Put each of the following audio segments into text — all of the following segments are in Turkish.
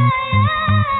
yeah.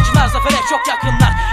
yabancılar zafere çok yakınlar.